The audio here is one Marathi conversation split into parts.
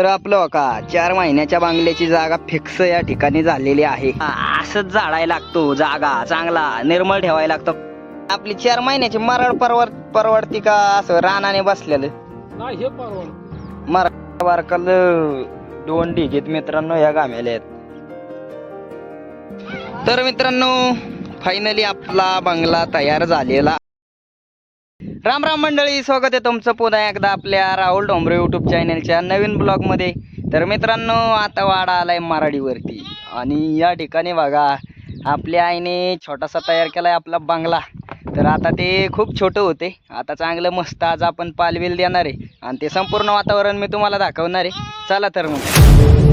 तर आपलं का चार महिन्याच्या बांगल्याची जागा फिक्स या ठिकाणी झालेली आहे. हा, असंच झाडायला लागतो जागा चांगला निर्मळ ठेवायला लागतो. आपली चार महिन्याची मरड परवर परवडती का असं रानाने बसलेलं? नाही मराठा बारकाल दोन डिगेत मित्रांनो या गाम्याला आहेत. तर मित्रांनो फायनली आपला बंगला तयार झालेला राम राम मंडळी स्वागत आहे तुमचं पुन्हा एकदा आपल्या राहुल डोंबरे युट्यूब चॅनलच्या नवीन ब्लॉगमध्ये तर मित्रांनो आता वाडा आहे मराठीवरती. आणि या ठिकाणी बघा आपल्या आईने छोटासा तयार केला आहे आपला बंगला. तर आता ते खूप छोटं होते. आता चांगलं मस्त आज आपण पालवेल देणार आहे. आणि ते संपूर्ण वातावरण मी तुम्हाला दाखवणार आहे. चला तर मग.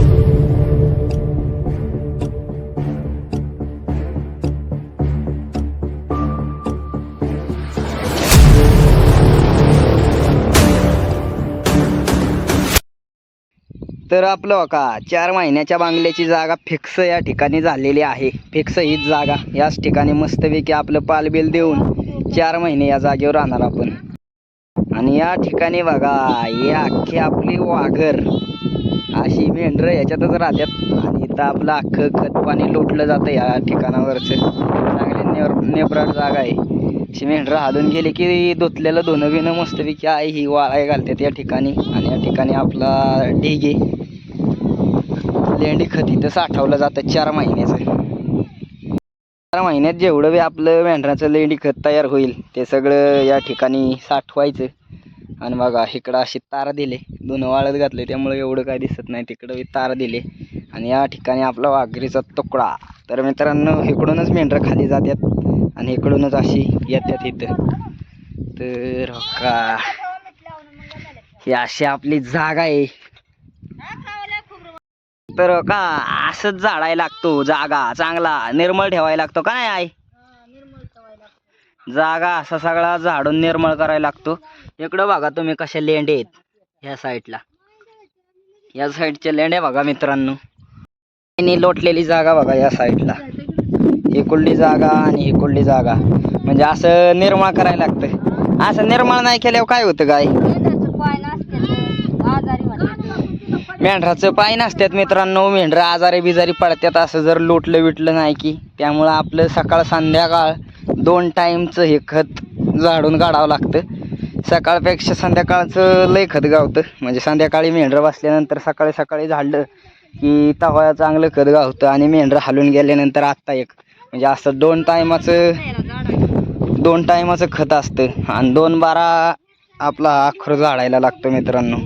तर आपलं का चार महिन्याच्या बांगल्याची जागा फिक्स या ठिकाणी झालेली आहे. फिक्स हीच जागा याच ठिकाणी मस्तपैकी आपलं पालबिल देऊन चार महिने या जागेवर राहणार आपण. आणि या ठिकाणी बघा ही अख्खी आपली वाघर. अशी मेंढरं याच्यातच राहतात. आणि इथं आपलं अख्खं खत पाणी लोटलं जातं या ठिकाणावरचं. चांगली नेर नेबराट जागा आहे. अशी मेंढरं हालून गेली की धुतलेलं धुणं बिणं मस्तपैकी आई ही वाळाय घालतात या ठिकाणी. आणि या ठिकाणी आपला ढिगे लेंडी खत इथं साठवलं जातं चार महिन्याचं. चार महिन्यात जेवढं बी आपलं मेंढराचं लेंडी खत तयार होईल ते सगळं या ठिकाणी साठवायचं. आणि बघा इकडं अशी तार दिले. दोन वाळत घातले त्यामुळे एवढं काय दिसत नाही. तिकडं बी तार दिले. आणि या ठिकाणी आपला वाघरीचा तुकडा. तर मित्रांनो इकडूनच मेंढरं खाली जातात आणि इकडूनच अशी येतात इथं. तर का ही अशी आपली जागा आहे. तर का असंच झाडायला लागतो जागा चांगला निर्मळ ठेवायला लागतो का नाही आई? जागा असा सगळा झाडून निर्मळ करायला लागतो. इकडं बघा तुम्ही कशा लेंडे आहेत ह्या साईडला. या साईडचे लेंडे बघा मित्रांनो. आणि लोटलेली जागा बघा या साईडला. इकडली जागा आणि इकडली जागा. म्हणजे असं निर्मळ करायला लागतं असं निर्मळ नाही केल्यावर काय होतं काय मेंढराचं पाय नसतात मित्रांनो. मेंढरं आजारी बिजारी पडतात असं जर लोटलं विटलं नाही की. त्यामुळं आपलं सकाळ संध्याकाळ दोन टाईमचं हे खत झाडून काढावं लागतं. सकाळपेक्षा संध्याकाळचं लय खत गावतं. म्हणजे संध्याकाळी मेंढरं बसल्यानंतर सकाळी सकाळी झाडलं की तवा चांगलं खत गावतं आणि मेंढरं हालून गेल्यानंतर आत्ता एक. म्हणजे असं दोन टायमाचं दोन टायमाचं खत असतं. आणि दोन बारा आपला अखर झाडायला लागतं मित्रांनो.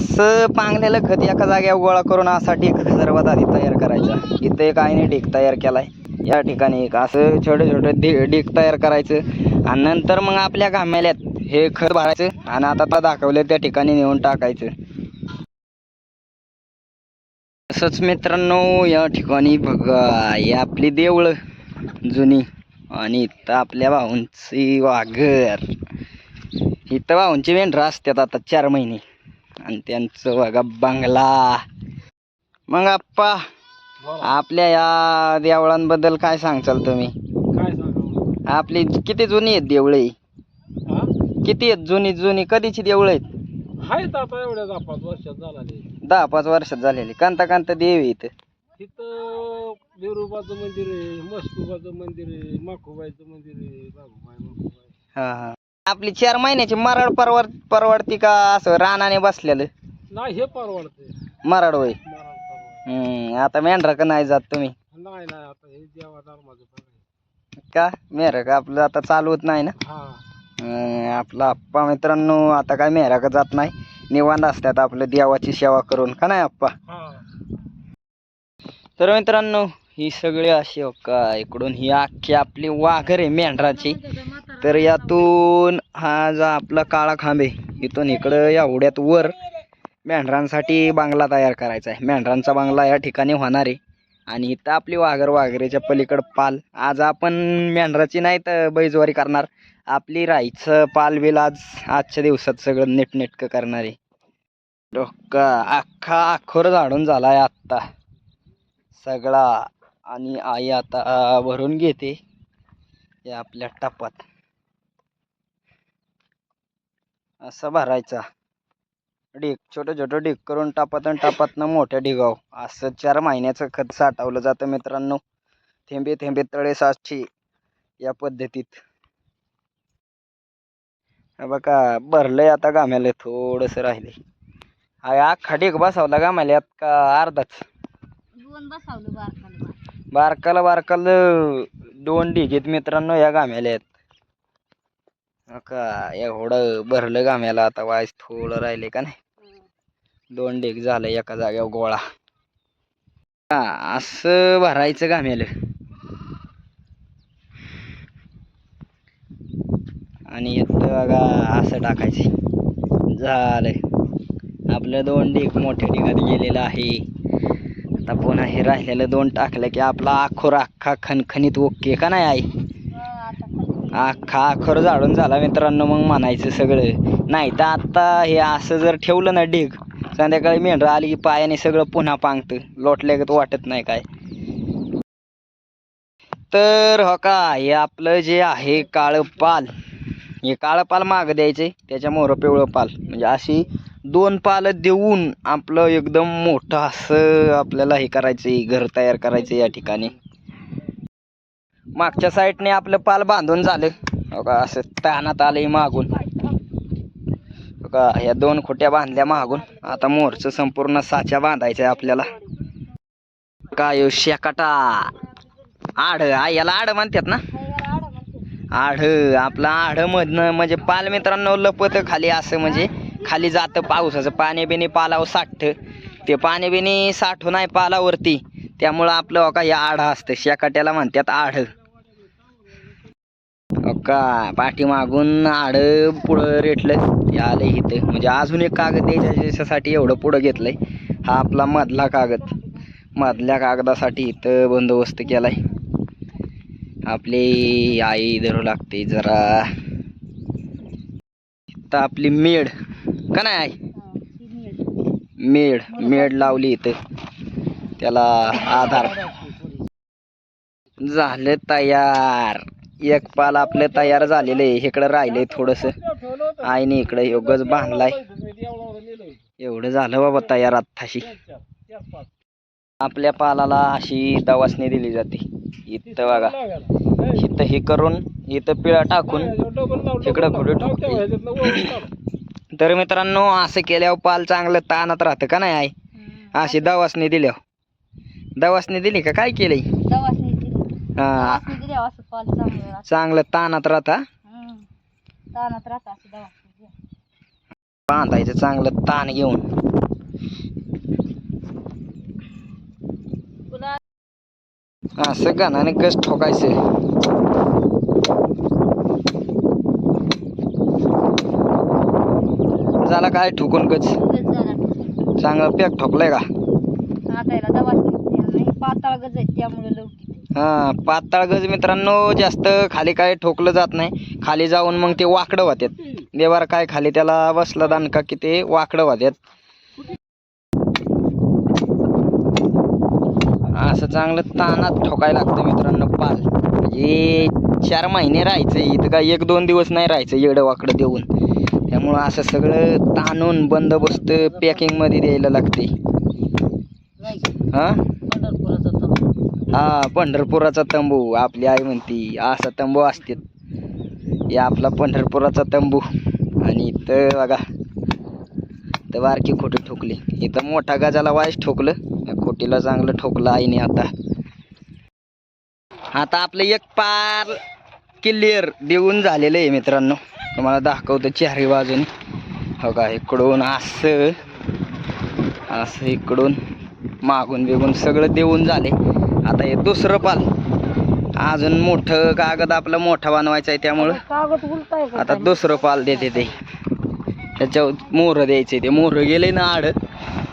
असं पांगलेलं खत एका जागेवर गोळा करून असा ढीक सर्वात आधी तयार करायचा. इथं एक आईने ढीक तयार केलाय. या ठिकाणी एक असं छोटे छोटे ढी ढीक तयार करायचं. आणि नंतर मग आपल्या घामेल्यात हे खत भरायचं आणि आता आता दाखवलं त्या ठिकाणी नेऊन टाकायचं. तसंच मित्रांनो या ठिकाणी बघा ही आपली देवळं जुनी आणि इथं आपल्या भाऊंची वाघर. इथं भाऊंची मेंढरं असतात आता चार महिने. आणि त्यांचं बघा बंगला. मग आप्पा. आपल्या या देवळांबद्दल काय सांगचाल तुम्ही? आपली किती जुनी आहेत देवळे किती आहेत जुनी जुनी? कधीची देवळं आहेत? आहेत आता एवढ्या दहा पाच वर्षात झाला ते दहा पाच वर्षात झालेली. कांता कांता देव इथं? तिथं मंदिर आहे मस्कुबाचं मंदिर आहे माखुबाईचं मंदिर आहे बाबूबाई माखुबाई. हा हा. आपली चार महिन्याची मराड परवर परवडती का असं रानाने बसलेलं? नाही हे परवडते मराड होय. परवडते हम्म आता मेंढरा का नाही जात तुम्ही? नाही नाही आता हे देवा धर्माचं पण आहे का? मेहरा का आपलं आता चालू होत नाही ना? हा. अं, आपला आप्पा मित्रांनो आता काय मेहरा का जात नाही? निवांत असतात आपलं देवाची सेवा करून का नाही आप्पा? हा. तर मित्रांनो ही सगळी अशी हो का इकडून ही अख्खी आपली वाघर आहे मेंढराची. तर यातून हा जो आपला काळा खांब आहे इथून इकडं एवढ्यात वर मेंढरांसाठी बांगला तयार करायचा आहे. मेंढरांचा बांगला या ठिकाणी होणार आहे. आणि इथं आपली वाघर वाघरेच्या पलीकडं पाल. आज आपण मेंढराची नाही तर बैजवारी करणार. आपली राईचं पाल बिल आज आजच्या दिवसात सगळं नीटनेटकं करणार आहे. डोका अख्खा अखोर झाडून झाला आहे आत्ता. सगळा. आणि आई आता भरून घेते. या आपल्या टपात. असं भरायचा. ढीक छोटं छोटं ढीक करून टापात आणि टापातनं मोठ्या ढिगाव. असं चार महिन्याचं खत साठवलं जातं मित्रांनो. थेंबे थेंबे तळे साचचे या पद्धतीत. हे बघा भरलंय आता गाम्याला थोडंसं राहिले हा अख्खा ढीक बसवला गाम्याला का अर्धाच? बारकाला बार बारकाला बारकाला दोन आहेत मित्रांनो या गाम्याला आहेत का एवढं भरलं गाम्याला आता वायस थोडं राहिले का नाही? दोन ढीक झालं एका जाग्यावर गोळा. हा असं भरायचं गाम्याला आणि इथं बघा असं टाकायचं. झालं आपलं दोन ढीक मोठ्या ढिगात गेलेलं आहे. आता पुन्हा हे राहिलेलं दोन टाकलं की आपला आखोर अख्खा खणखणीत ओके का नाही आई? अख्खा खर झाडून झाला मित्रांनो मग म्हणायचं सगळं. नाही तर आता हे असं जर ठेवलं ना ढीग संध्याकाळी मेंढरा आली की पायाने सगळं पुन्हा पांगतं. लोटल्यागत वाटत नाही काय. तर हो का हे आपलं जे आहे काळं पाल हे काळं पाल मागं द्यायचे त्याच्या मोर पिवळं पाल. म्हणजे अशी दोन पाल देऊन आपलं एकदम मोठं असं आपल्याला हे करायचं घर तयार करायचं या ठिकाणी. मागच्या साईडने आपलं पाल बांधून झालं. हो का असं तानात आलंय मागून. हो का ह्या दोन खोट्या बांधल्या मागून. आता मोरचं संपूर्ण साच्या बांधायचं आहे आपल्याला. काय शेकाटा. आढ आ, याला आड म्हणतात ना? आढ आपलं आढ मधनं म्हणजे पाल मित्रांनो लपत खाली असं म्हणजे खाली जातं पावसाचं. पाणी बिणी पालावर साठतं. ते पाणी बिणी साठून आहे पालावरती. त्यामुळं आपलं हो का हे आढ असतं. शेकाट्याला म्हणतात आढ. हो का पाठीमागून आड पुढं रेटलं आलं इथं. म्हणजे अजून एक कागद द्यायच्या त्याच्यासाठी एवढं पुढं घेतलंय. हा आपला मधला कागद. मधल्या कागदासाठी इथं बंदोबस्त केलाय. आपली आई धरू लागते जरा. इथं आपली मेड का नाही आई? मेड मेड लावली इथं. त्याला आधार. झालं तयार. एक पाल आपलं तयार झालेलं आहे. इकडं राहिलंय थोडस. आईने इकडं योगच बांधलाय. एवढं झालं बाबा तयार आत्ताशी. आपल्या पालाला अशी दवासणी दिली जाते. इथं बघा. इथं हे करून इथं पिळा टाकून इकडं डबल कुठं तर मित्रांनो असं केल्यावर पाल चांगलं ताणत राहतं का नाही आई? अशी दवासणी दिल्यावर. दवासणी दिली का? काय केलंय? हा. असं चांगलं राहतं. चांगलं ताणात राहता? हम्म. तानात राहतं. बांधायचं चांगलं ताण घेऊन. तुला असं गाण्याने कस ठोकायचं? झाला काय ठोकून गज झाला. चांगलं पॅक ठोकलंय का? नाही. पाताळ गज आहे त्यामुळे लवकर. हा पाताळ गज मित्रांनो जास्त खाली काय ठोकलं जात नाही. खाली जाऊन मग ते वाकडं होत्यात. देवार काय खाली त्याला बसला दानका की ते वाकडं होत्यात. असं चांगलं तानात ठोकायला लागतं मित्रांनो पाल. म्हणजे चार महिने राहायचं इथं काय एक दोन दिवस नाही राहायचं येडं वाकडं देऊन. त्यामुळं असं सगळं ताणून बंदोबस्त पॅकिंगमध्ये द्यायला लागते हां? हा पंढरपुराचा तंबू आपली आई म्हणती असा तंबू असते. हे आपला पंढरपुराचा तंबू. आणि इथं बघा तर बारकी खोटी ठोकली. इथं मोठा गजाला वाईस ठोकलं. खोटीला चांगलं ठोकलं आईने आता. आता आपलं एक पार क्लिअर देऊन झालेलं आहे मित्रांनो. तुम्हाला दाखवतो चारी बाजूने. हो का इकडून असं असं इकडून मागून बिगून सगळं देऊन झाले. आता हे दुसरं पाल. अजून मोठं कागद आपलं मोठा बनवायचं आहे त्यामुळं. आता दुसरं पाल देते ते. त्याच्यावर मोहरं द्यायचे ते. मोहरं गेले ना आड.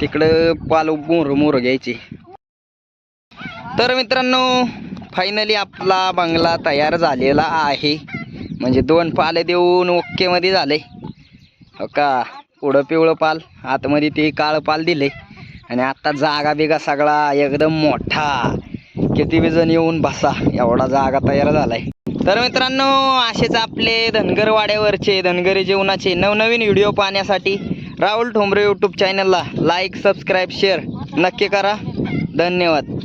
तिकडं पाल मोहरं मोहरं घ्यायचे. तर मित्रांनो फायनली आपला बंगला तयार झालेला आहे. म्हणजे दोन पाले देऊन ओकेमध्ये झाले. हो का? पुढं पिवळं पाल आतमध्ये ते काळं पाल दिले आणि आता जागा बिगा सगळा एकदम मोठा. किती बी जण येऊन बसा. एवढा जागा तयार झालाय. तर मित्रांनो असेच आपले धनगर वाड्यावरचे धनगरी जीवनाचे नवनवीन व्हिडिओ पाहण्यासाठी राहुल ठोंबरे यूट्यूब चॅनलला लाईक सबस्क्राईब शेअर नक्की करा. धन्यवाद.